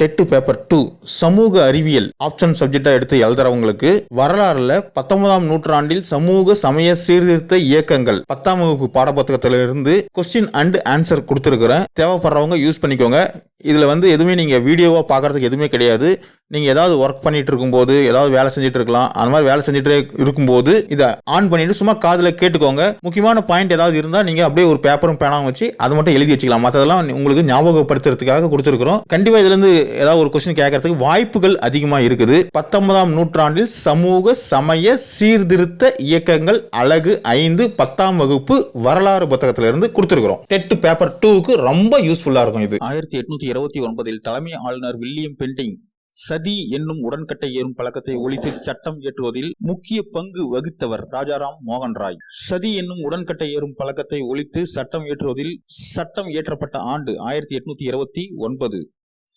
TET paper two சமூக அறிவியல் option சப்ஜெக்டாக எடுத்து எழுதுறவங்களுக்கு வரலாறுல பத்தொன்பதாம் நூற்றாண்டில் சமூக சமய சீர்திருத்த இயக்கங்கள் பத்தாம் வகுப்பு பாடப்புத்தகத்திலிருந்து கொஸ்டின் அண்ட் ஆன்சர் கொடுத்துருக்குறேன். தேவைப்படுறவங்க யூஸ் பண்ணிக்கோங்க. இதில் வந்து எதுவுமே நீங்கள் வீடியோவாக பார்க்கறதுக்கு எதுவுமே கிடையாது. நீங்கள் ஏதாவது ஒர்க் பண்ணிட்டு இருக்கும்போது ஏதாவது வேலை செஞ்சுட்டு இருக்கலாம் அந்த மாதிரி வேலை செஞ்சுட்டு இருக்கும்போது இதை ஆன் பண்ணிட்டு சும்மா காதில் கேட்டுக்கோங்க. முக்கியமான பாயிண்ட் ஏதாவது இருந்தால் நீங்கள் அப்படியே ஒரு பேப்பரும் பேனாவும் வச்சு அதை மட்டும் எழுதி வச்சுக்கலாம். மற்றதெல்லாம் உங்களுக்கு ஞாபகப்படுத்துறதுக்காக கொடுத்துருக்குறோம். கண்டிப்பாக இதுலேருந்து ஏதாவது ஒரு கொஸ்டின் கேட்கறதுக்கு வாய்ப்புகள் அதிகமாக இருக்குது. பத்தொன்பதாம் நூற்றாண்டில் சமூக சமய சீர்திருத்த இயக்கங்கள் அழகு ஐந்து பத்தாம் வகுப்பு வரலாறு புத்தகத்திலிருந்து கொடுத்துருக்குறோம். டெட் பேப்பர் டூக்கு ரொம்ப யூஸ்ஃபுல்லாக இருக்கும் இது. ஆயிரத்தி எட்நூத்தி இருபத்தி ஒன்பதில் தலைமை ஆளுநர் வில்லியம் பெண்டிங் சதி என்னும் உடன்கட்டை ஏறும் பழக்கத்தை ஒழித்து சட்டம் இயற்றுவதில் முக்கிய பங்கு வகித்தவர் ராஜாராம் மோகன் ராய் சதி என்னும் உடன்கட்டை ஏறும் பழக்கத்தை ஒழித்து சட்டம் இயற்றுவதில் சட்டம் இயற்றப்பட்ட ஆண்டு ஆயிரத்தி எட்நூத்தி இருபத்தி ஒன்பது.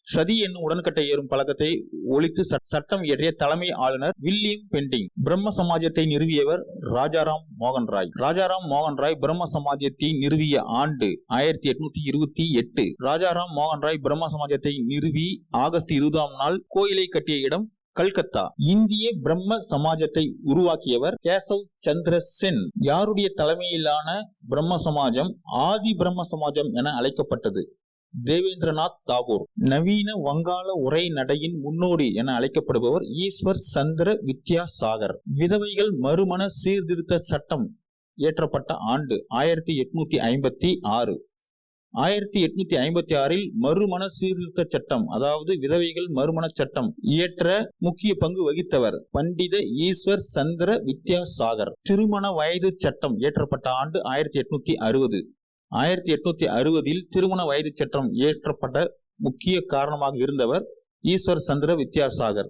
சதி என்னும் உடன்கட்டை ஏறும் பழக்கத்தை ஒழித்து சட்டம் இயற்றிய தலைமை ஆளுநர் வில்லியம் பெண்டிங் பிரம்ம சமாஜத்தை நிறுவியவர் ராஜாராம் மோகன் ராய் ராஜாராம் மோகன் ராய் பிரம்ம சமாஜத்தை நிறுவிய ஆண்டு ஆயிரத்தி எட்நூத்தி இருபத்தி எட்டு. ராஜாராம் மோகன் ராய் பிரம்ம சமாஜத்தை நிறுவி ஆகஸ்ட் இருபதாம் நாள் கோயிலை கட்டிய இடம் கல்கத்தா. இந்திய பிரம்ம சமாஜத்தை உருவாக்கியவர் கேசவ் சந்திர சென். யாருடைய தலைமையிலான பிரம்ம சமாஜம் ஆதி பிரம்ம சமாஜம் என அழைக்கப்பட்டது. தேவேந்திரநாத் தாகூர் நவீன வங்காள உரை நடையின் முன்னோடி என அழைக்கப்படுபவர் ஈஸ்வர் சந்திர வித்யாசாகர். விதவைகள் மறுமண சீர்திருத்த சட்டம் இயற்றப்பட்ட ஆண்டு ஆயிரத்தி எட்நூத்தி ஐம்பத்தி ஆறு. ஆயிரத்தி எட்நூத்தி ஐம்பத்தி ஆறில் மறுமண சீர்திருத்த சட்டம் அதாவது விதவைகள் மறுமண சட்டம் இயற்ற முக்கிய பங்கு வகித்தவர் பண்டித ஈஸ்வர் சந்திர வித்யாசாகர். திருமண வயது சட்டம் இயற்றப்பட்ட ஆண்டு ஆயிரத்தி எட்நூத்தி அறுபது. ஆயிரத்தி எட்நூத்தி அறுபதில் திருமண வயது சட்டம் இயற்றப்பட்ட முக்கிய காரணமாக இருந்தவர் ஈஸ்வர் சந்திர வித்யாசாகர்.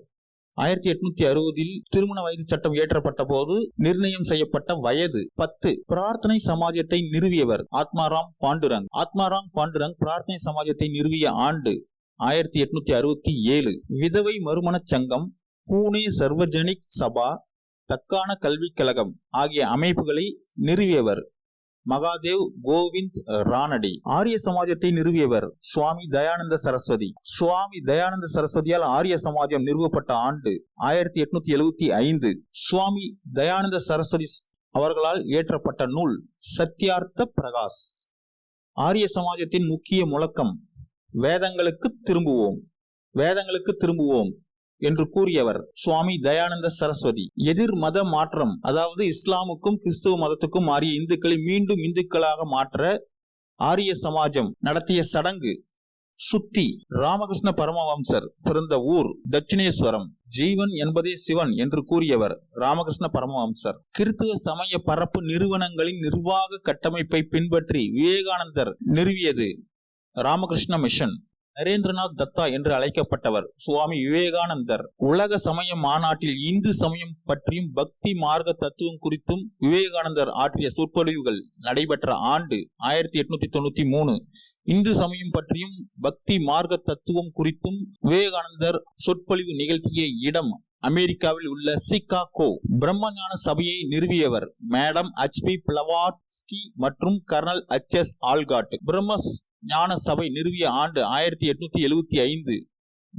ஆயிரத்தி எட்நூத்தி அறுபதில் திருமண வயது சட்டம் இயற்றப்பட்ட போது நிர்ணயம் செய்யப்பட்ட வயது பத்து. பிரார்த்தனை சமாஜத்தை நிறுவியவர் ஆத்மாராம் பாண்டுரங். ஆத்மாராம் பாண்டுரங் பிரார்த்தனை சமாஜத்தை நிறுவிய ஆண்டு ஆயிரத்தி எட்நூத்தி அறுபத்தி ஏழு. விதவை மறுமணச் சங்கம் பூனே சர்வஜனிக் சபா தக்கான கல்விக் கழகம் ஆகிய அமைப்புகளை நிறுவியவர். மகாதேவ் கோவிந்த் ரானடி ஆரிய சமாஜத்தை நிறுவியவர் சுவாமி தயானந்த சரஸ்வதி. சுவாமி தயானந்த சரஸ்வதியால் ஆரிய சமாஜம் நிறுவப்பட்ட ஆண்டு ஆயிரத்தி எட்நூத்தி எழுவத்தி ஐந்து. சுவாமி தயானந்த சரஸ்வதி அவர்களால் இயற்றப்பட்ட நூல் சத்யார்த்த பிரகாஷ். ஆரிய சமாஜத்தின் முக்கிய முழக்கம் வேதங்களுக்கு திரும்புவோம். வேதங்களுக்கு திரும்புவோம். என்று கூறியவர். சுவாமி தயானந்த சரஸ்வதி. எதிர் மத மாற்றம் அதாவது இஸ்லாமுக்கும் கிறிஸ்துவ மதத்துக்கும் மாறிய இந்துக்களை மீண்டும் இந்துக்களாக மாற்ற ஆரிய சமாஜம் நடத்திய சடங்கு. சுத்தி ராமகிருஷ்ண பரமவம்சர் பிறந்த ஊர் தட்சிணேஸ்வரம். ஜீவன் என்பதே சிவன் என்று கூறியவர் ராமகிருஷ்ண பரமவம்சர். கிறித்துவ சமய பரப்பு நிறுவனங்களின் நிர்வாக கட்டமைப்பை பின்பற்றி விவேகானந்தர் நிறுவியது ராமகிருஷ்ண மிஷன். நரேந்திரநாத் தத்தா என்று அழைக்கப்பட்டவர். சுவாமி விவேகானந்தர். உலக சமய மாநாட்டில் இந்து சமயம் பற்றியும் பக்தி மார்க்க தத்துவம் குறித்தும் விவேகானந்தர் ஆற்றிய சொற்பொழிவுகள் நடைபெற்ற ஆண்டு ஆயிரத்தி எட்நூத்தி தொண்ணூத்தி மூணு. இந்து சமயம் பற்றியும் பக்தி மார்க்க தத்துவம் குறித்தும் விவேகானந்தர் சொற்பொழிவு நிகழ்த்திய இடம் அமெரிக்காவில் உள்ள சிகாகோ பிரம்மஞான சபையை நிறுவியவர். மேடம் ஹெச்பி பிளவாட்ஸ்கி மற்றும் கர்னல் எச். எஸ். ஆல்காட். பிரம்மஸ் ஞான சபை நிறுவிய ஆண்டு ஆயிரத்தி எட்நூத்தி எழுவத்தி ஐந்து.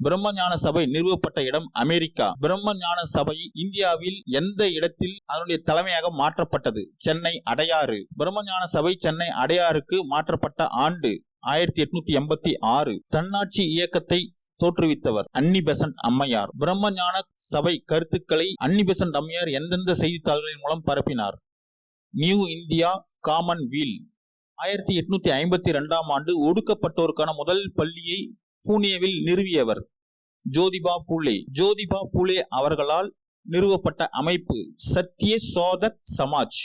பிரம்ம ஞான சபை நிறுவப்பட்ட இடம் அமெரிக்கா. பிரம்ம ஞான சபை இந்தியாவில் எந்த இடத்தில் அதனுடைய தலைமையாக மாற்றப்பட்டது? சென்னை அடையாறு. பிரம்ம ஞான சபை சென்னை அடையாறுக்கு மாற்றப்பட்ட ஆண்டு ஆயிரத்தி எட்நூத்தி எண்பத்தி ஆறு. தன்னாட்சி இயக்கத்தை தோற்றுவித்தவர் அன்னி பெசன்ட் அம்மையார். பிரம்ம ஞான சபை கருத்துக்களை அன்னி பெசன்ட் அம்மையார் எந்தெந்த செய்தித்தாள்களின் மூலம் பரப்பினார்? நியூ இந்தியா காமன் வீல் ஆயிரத்தி எட்நூத்தி ஐம்பத்தி ரெண்டாம் ஆண்டு ஒடுக்கப்பட்டோருக்கான முதல் பள்ளியை பூனேவில் நிறுவியவர். ஜோதிபா பூலே. ஜோதிபா பூலே அவர்களால் நிறுவப்பட்ட அமைப்பு சத்திய சோதக் சமாஜ்.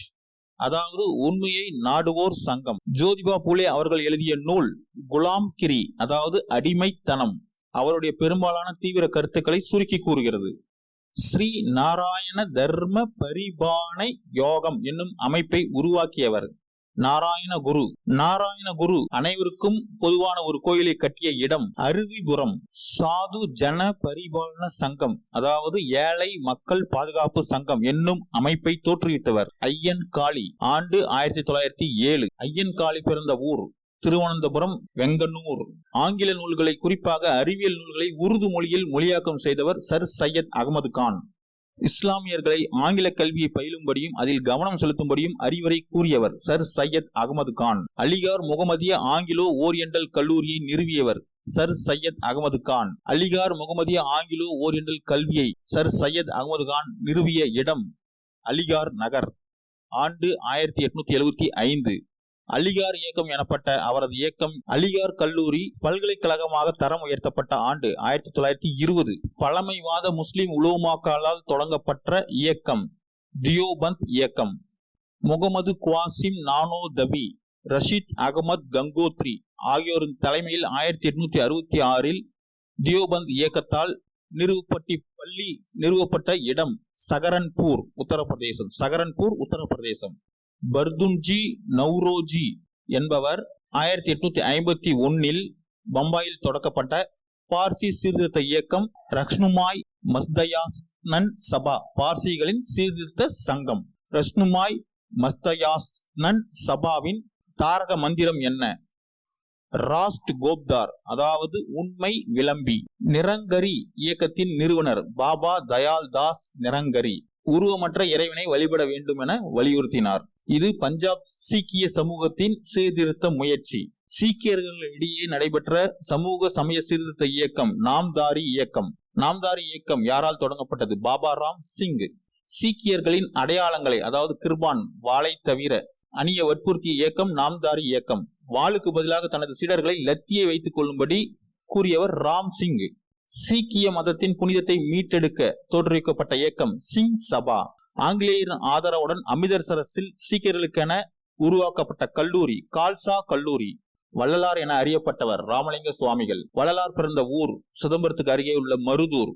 அதாவது உண்மையை நாடுவோர் சங்கம். ஜோதிபா பூலே அவர்கள் எழுதிய நூல் குலாம் கிரி அதாவது அடிமைத்தனம். அவருடைய பெரும்பாலான தீவிர கருத்துக்களை சுருக்கி கூறுகிறது. ஸ்ரீ நாராயண தர்ம பரிபானை யோகம் என்னும் அமைப்பை உருவாக்கியவர். நாராயண குரு. நாராயண குரு அனைவருக்கும் பொதுவான ஒரு கோயிலை கட்டிய இடம் அருவிபுரம். சாது ஜன பரிபாலன சங்கம் அதாவது ஏழை மக்கள் பாதுகாப்பு சங்கம் என்னும் அமைப்பை தோற்றுவித்தவர் ஐயன் காளி ஆண்டு ஆயிரத்தி தொள்ளாயிரத்தி ஏழு. ஐயன் காளி பிறந்த ஊர் திருவனந்தபுரம் வெங்கனூர். ஆங்கில நூல்களை குறிப்பாக அறிவியல் நூல்களை உருது மொழியில் மொழியாக்கம் செய்தவர் சர் சையத் அகமது கான். இஸ்லாமியர்களை ஆங்கில கல்வியை பயிலும்படியும் அதில் கவனம் செலுத்தும்படியும் அறிவுரை கூறியவர் சர் சையத் அகமது கான். அலிகார் முகமதிய ஆங்கிலோ ஓரியண்டல் கல்லூரியை நிறுவியவர் சர் சையத் அகமது கான். அலிகார் முகமதிய ஆங்கிலோ ஓரியண்டல் கல்வியை சர் சையத் அகமது கான் நிறுவிய இடம் அலிகார் நகர். ஆண்டு ஆயிரத்தி எட்நூத்தி எழுபத்தி ஐந்து. அலிகார் இயக்கம் எனப்பட்ட அவரது இயக்கம் அலிகார் கல்லூரி பல்கலைக்கழகமாக தரம் உயர்த்தப்பட்ட ஆண்டு ஆயிரத்தி தொள்ளாயிரத்தி இருபது. பழமைவாத முஸ்லிம் உலோமாக்களால் தொடங்கப்பட்ட இயக்கம். தியோபந்த் இயக்கம். முகமது குவாசிம் நானோ தபி ரஷீத் அகமது கங்கோத்ரி ஆகியோரின் தலைமையில் ஆயிரத்தி எட்நூத்தி அறுபத்தி ஆறில் தியோபந்த் இயக்கத்தால் நிறுவப்பட்டி பள்ளி நிறுவப்பட்ட இடம் சகரன்பூர் உத்தரப்பிரதேசம். சகரன்பூர் உத்தரப்பிரதேசம். பர்துன்ஜி நவ்ரோஜி என்பவர் ஆயிரத்தி எட்நூத்தி ஐம்பத்தி ஒன்னில் பம்பாயில் தொடக்கப்பட்ட பார்சி சீர்திருத்த இயக்கம் ரக்ஷ்னுமாய் மஸ்தயாஸ்னன் சபா பார்சிகளின் சீர்திருத்த சங்கம். ரஷ்னுமாய் மஸ்தயாஸ்னன் சபாவின் தாரக மந்திரம் என்ன? ராஸ்ட் கோப்தார் அதாவது உண்மை விளம்பி. நிரங்கரி இயக்கத்தின் நிறுவனர் பாபா தயால் தாஸ் நிரங்கரி. உருவமற்ற இறைவனை வழிபட வேண்டும் என வலியுறுத்தினார். இது பஞ்சாப் சீக்கிய சமூகத்தின் சீர்திருத்த முயற்சி. சீக்கியர்களிடையே நடைபெற்ற சமூக சமய சீர்திருத்த இயக்கம் நாம்தாரி இயக்கம். நாம்தாரி இயக்கம் யாரால் தொடங்கப்பட்டது? பாபா ராம் சிங். சீக்கியர்களின் அடையாளங்களை அதாவது கிருபான் வாளை தவிர அணிய வற்புறுத்திய இயக்கம் நாம்தாரி இயக்கம். வாளுக்கு பதிலாக தனது சீடர்களை லத்தியை வைத்துக் கொள்ளும்படி கூறியவர் ராம் சிங். சீக்கிய மதத்தின் புனிதத்தை மீட்டெடுக்க தோற்றுவிக்கப்பட்ட இயக்கம் சிங் சபா. ஆங்கிலேயரின் ஆதரவுடன் அமிர்தசரஸில் சீக்கியர்களுக்கென உருவாக்கப்பட்ட கல்லூரி கால்சா கல்லூரி வள்ளலார் என அறியப்பட்டவர் ராமலிங்க சுவாமிகள். வள்ளலார் பிறந்த ஊர் சிதம்பரத்துக்கு அருகே உள்ள மருதூர்.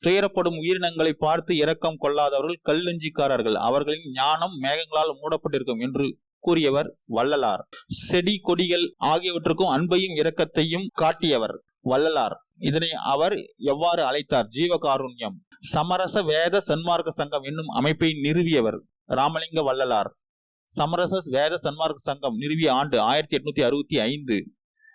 துயரப்படும் உயிரினங்களை பார்த்து இரக்கம் கொள்ளாதவர்கள் கல்லெஞ்சிக்காரர்கள் அவர்களின் ஞானம் மேகங்களால் மூடப்பட்டிருக்கும் என்று கூறியவர் வள்ளலார். செடி கொடிகள் ஆகியவற்றுக்கும் அன்பையும் இரக்கத்தையும் காட்டியவர் வள்ளலார். இதனை அவர் எவ்வாறு அழைத்தார்? ஜீவகாருண்யம். சமரச வேத சன்மார்க்க சங்கம் என்னும் அமைப்பை நிறுவியவர் ராமலிங்க வள்ளலார். சமரச வேத சன்மார்க்க சங்கம் நிறுவிய ஆண்டு ஆயிரத்தி எட்நூத்தி அறுபத்தி ஐந்து.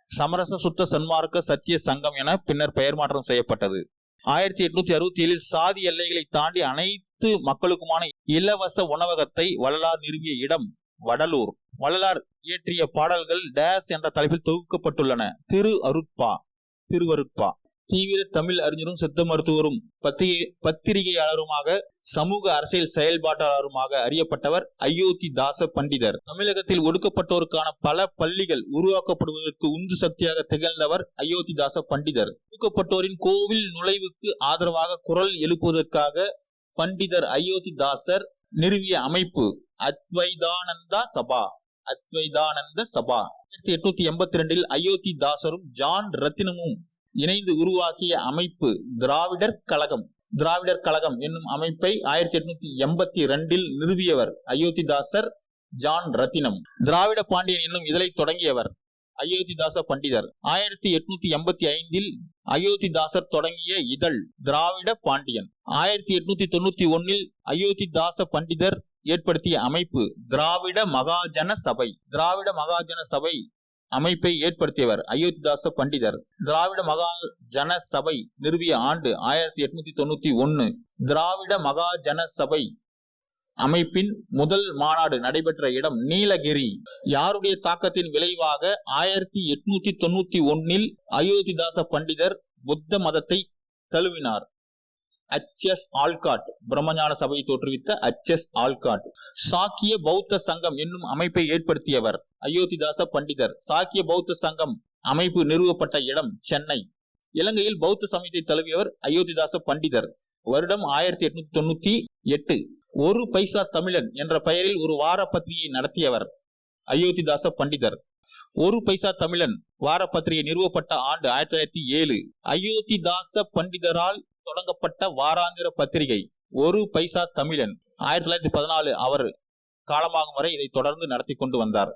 சமரச சுத்த சன்மார்க்க சத்திய சங்கம் என பின்னர் பெயர் மாற்றம் செய்யப்பட்டது. ஆயிரத்தி எட்நூத்தி அறுபத்தி ஏழில் சாதி எல்லைகளை தாண்டி அனைத்து மக்களுக்குமான இலவச உணவகத்தை வள்ளலார் நிறுவிய இடம் வடலூர். வள்ளலார் இயற்றிய பாடல்கள் டேஸ் என்ற தலைப்பில் தொகுக்கப்பட்டுள்ளன. திரு அருட்பா. திருவருட்பா. தீவிர தமிழ் அறிஞரும் சித்த மருத்துவரும் பத்திரிகை பத்திரிகையாளருமாக சமூக அரசியல் செயல்பாட்டாளருமாக அறியப்பட்டவர் அயோத்தி தாச பண்டிதர். தமிழகத்தில் ஒடுக்கப்பட்டோருக்கான பல பள்ளிகள் உருவாக்கப்படுவதற்கு உந்து சக்தியாக திகழ்ந்தவர் அயோத்தி தாச பண்டிதர். ஒடுக்கப்பட்டோரின் கோவில் நுழைவுக்கு ஆதரவாக குரல் எழுப்புவதற்காக பண்டிதர் அயோத்தி தாசர் நிறுவிய அமைப்பு அத்வைதானந்தா சபா. அத்வைதானந்த சபா. ஆயிரத்தி எட்நூத்தி எண்பத்தி ரெண்டில் அயோத்தி தாசரும் ஜான் ரத்தினமும் இணைந்து உருவாக்கிய அமைப்பு திராவிடர் கழகம். திராவிடர் கழகம் என்னும் அமைப்பை ஆயிரத்தி எட்நூத்தி எண்பத்தி ரெண்டில் நிறுவியவர் அயோத்திதாசர் ஜான் ரத்தினம். திராவிட பாண்டியன் என்னும் இதழை தொடங்கியவர் அயோத்திதாச பண்டிதர். ஆயிரத்தி எட்நூத்தி எண்பத்தி ஐந்தில் அயோத்திதாசர் தொடங்கிய இதழ் திராவிட பாண்டியன். ஆயிரத்தி எட்நூத்தி தொண்ணூத்தி ஒன்னில் அயோத்திதாச பண்டிதர் ஏற்படுத்திய அமைப்பு திராவிட மகாஜன சபை. திராவிட மகாஜன சபை அமைப்பை ஏற்படுத்தியவர் அயோத்திதாச பண்டிதர். திராவிட மகாஜன சபை நிறுவிய ஆண்டு ஆயிரத்தி எட்நூத்தி தொண்ணூத்தி ஒன்னு. திராவிட மகாஜன சபை அமைப்பின் முதல் மாநாடு நடைபெற்ற இடம் நீலகிரி. யாருடைய தாக்கத்தின் விளைவாக ஆயிரத்தி எட்நூத்தி தொண்ணூத்தி ஒன்னில் அயோத்திதாச பண்டிதர் புத்த மதத்தை தழுவினார். அச்சஸ் ஆல்காட் பிரம்மஞான சபையை தோற்றுவித்த அச்சஸ் ஆல்காட் சாக்கிய பௌத்த சங்கம் என்னும் அமைப்பை ஏற்படுத்தியவர் அயோத்திதாச பண்டிதர். சாக்கிய பௌத்த சங்கம் அமைப்பு நிறுவப்பட்ட இடம் சென்னை. இலங்கையில் பௌத்த சமயத்தை தழுவியவர் அயோத்திதாச பண்டிதர். வருடம் ஆயிரத்தி எட்நூத்தி தொண்ணூத்தி எட்டு. ஒரு பைசா தமிழன் என்ற பெயரில் ஒரு வார பத்திரிகையை நடத்தியவர் அயோத்திதாச பண்டிதர். ஒரு பைசா தமிழன் வார பத்திரிகை நிறுவப்பட்ட ஆண்டு ஆயிரத்தி தொள்ளாயிரத்தி ஏழு. அயோத்திதாச பண்டிதரால் தொடங்கப்பட்ட வாராந்திர பத்திரிகை ஒரு பைசா தமிழன். ஆயிரத்தி தொள்ளாயிரத்தி பதினாலு அவர் காலமாகும் வரை இதை தொடர்ந்து நடத்தி கொண்டு வந்தார்.